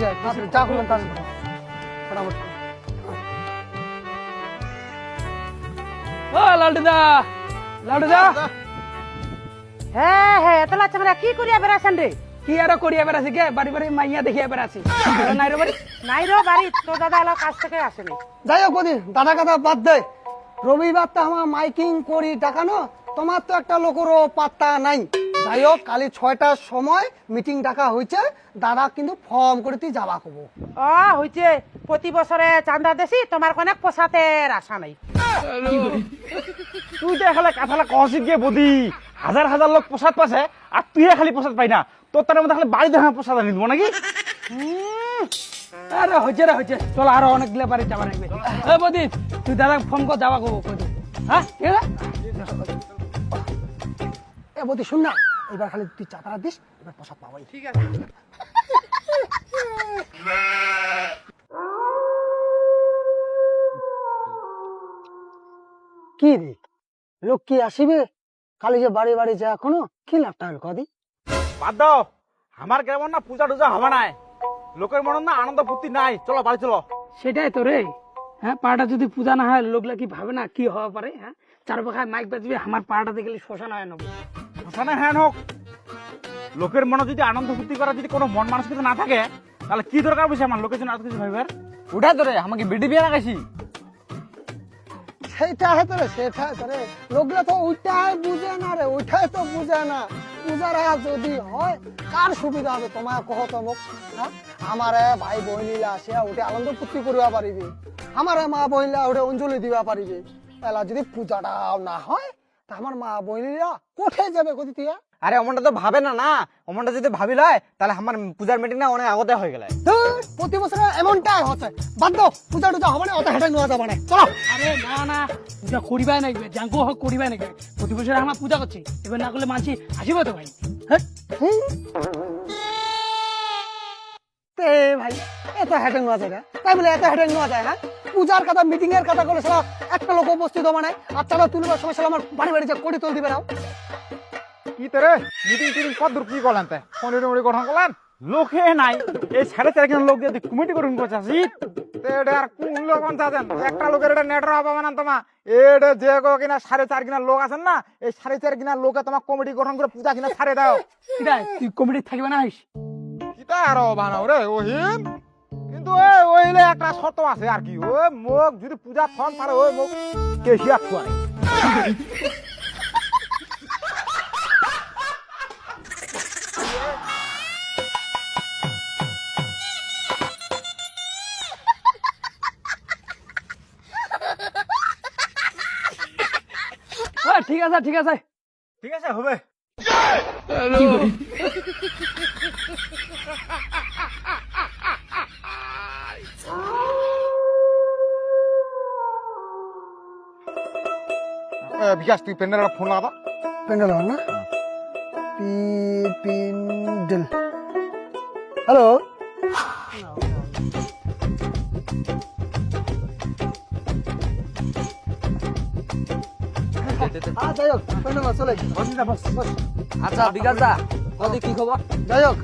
ঠিক যা করলাম তাড়াতাড়ি ফটাফট। ও লালটুদা লালটুদা। হ্যাঁ হ্যাঁ কি করিয়া বেড়াছেন রে? কি আর করিয়া বেড়াছি কে বাড়ি বাড়ি মাইয়া দেখিয়া বেড়াছি। নাই রে বাড়ি? নাই রে বাড়ি তোর দাদা এলো কাজ থেকে আসেনি। যাই হোক দাদা কথা বাদ দে। রবিবার তো আমার মাইকিং করি ডাকানো তোমার তো একটা লোকেরও পাত্তা নাই। যাই হোক কালি ছয়টার সময় মিটিং ডাকা হয়েছে দাদা কিন্তু ফর্ম করে তুই যাবা কবো। ও হইছে। প্রতি বছরে চান্দা দেছি তোমার কোনে পোষাতের আশা নাই। তুই তো এখানে কাঁথালা কহসি গিয়ে বদি। হাজার হাজার লোক প্রসাদ পাছে আর তুই খালি প্রসাদ পাই না। তোর তার মধ্যে খালি বাড়ি দেখা প্রসাদ আনি দেবো নাকি? আরে হচ্ছে রে হচ্ছে চল আরও অনেকগুলা বাড়ি যাবা লাগবে। এ বদি তুই দাদা ফোন কর যাবা কবো। হ্যাঁ? ঠিক আছে এ বদি শুন না। এবার খালি তুই চাপারা দিস এবার প্রসাদ পাবাই। ঠিক আছে। কি রে? লোক কি আসিবে? কালি যে বাড়ি বাড়ি যা এখনও? কি লাভ হল কদি বাদ দাও। আমার কেমন না পূজা টুজা হবে নাই। লোকের মনে না আনন্দ ফুর্তি নাই। চলো বাড়ি চলো। সেটাই তো রে। হ্যাঁ পাড়াটা যদি পূজা না হয় লোকলা কি ভাবে না? কি হওয়া পারে হ্যাঁ? চার পাখায় মাইক বাজবে আমার পাড়াটাতে গেলে শ্মশান হয় নেব ওখানে হ্যান হোক। লোকের মনে যদি আনন্দ ফুর্তি করার যদি কোনো মন মানসিকতা না থাকে, তাহলে কি দরকার বুঝে আমার? লোকের জন্য এত কিছু ভাইবার উঠা ধরে আমাকে বিডি বিয়ে লাগাইছি। সেটা হেতো রে সেটা হেতো রে লোকগুলো তো ওইটাই বুঝে না রে ওইটাই তো বুঝে না। যদি হয়, কার সুবিধা হবে তোমার কহ তমক হ্যাঁ? আমার ভাই বহিনীলা আসে ওটা আনন্দ ফুর্তি করিবা পারিবে। আমার মা বহিনীলা ওটা অঞ্জলি দিবা পারিবে। এলা যদি পূজাটা না হয় তা আমার মা বহিনীরা কোথায় যাবে কদি তুই আরে অমনটা তো ভাবে না না। অমনটা যদি ভাবি লয় তাহলে আমার পূজার মিটিং না অনেক আগতে হয়ে গেলে। প্রতি বছর এমনটাই হচ্ছে। বাদ দাও পূজা টুজা হবে না অত হেঁটে নেওয়া যাবে না। চলো। আরে না না পূজা করিবাই নাকবে জাঙ্গো হোক করিবাই নাকবে প্রতি বছর আমার পূজা করছি এবার না করলে মানছি আসিব তো ভাই। হ্যাঁ তে ভাই এত হেঁটে নেওয়া যায় না। তাই বলে এত হেঁটে নেওয়া যায় হ্যাঁ পূজার কথা মিটিং এর কথা করে সালা একটা লোক উপস্থিত হবে না আর চাঁদা তুলবার সময় সালা আমার বাড়ি বাড়ি যে কোটি তুল দিবে নাও কি তোরে মিটিং টিটিং কত দূর কি করলেন তে? ফোন টুমড়ি গঠন করলেন? লোকে নাই। এই সাড়ে চার কিনা লোক দিয়ে কমিটি করুন করছি এটা আর কোন লোক আনতেছেন একটা লোকের এটা নেটর পাবে না তোমা এটা যে কো কিনা সাড়ে চার কিনা লোক আছেন না এই সাড়ে চার কিনা লোকে তোমার কমিটি গঠন করে পূজা কিনা ছাড়ে দাও। কিরাই তুই কমিটি থাকবে না হইস কিটা আরও বানাও রে ওহিন কিন্তু ওই ওইলে একটা শর্ত আছে আর কি। ওই মোক যদি পূজা থন পারে ওই মোক কেশিয়া খুয়াই হ্যাঁ ঠিক আছে ঠিক আছে। ঠিক আছে হবে। বিকাশ তুই পেন্ডেল ফোন লাগা পেন্ডেল না পি পিন্ডেল হ্যালো হ্যাঁ যাই হোক পেন্ডেল চলে আচ্ছা বিকাশ দা কদি কি খবর? যাই হোক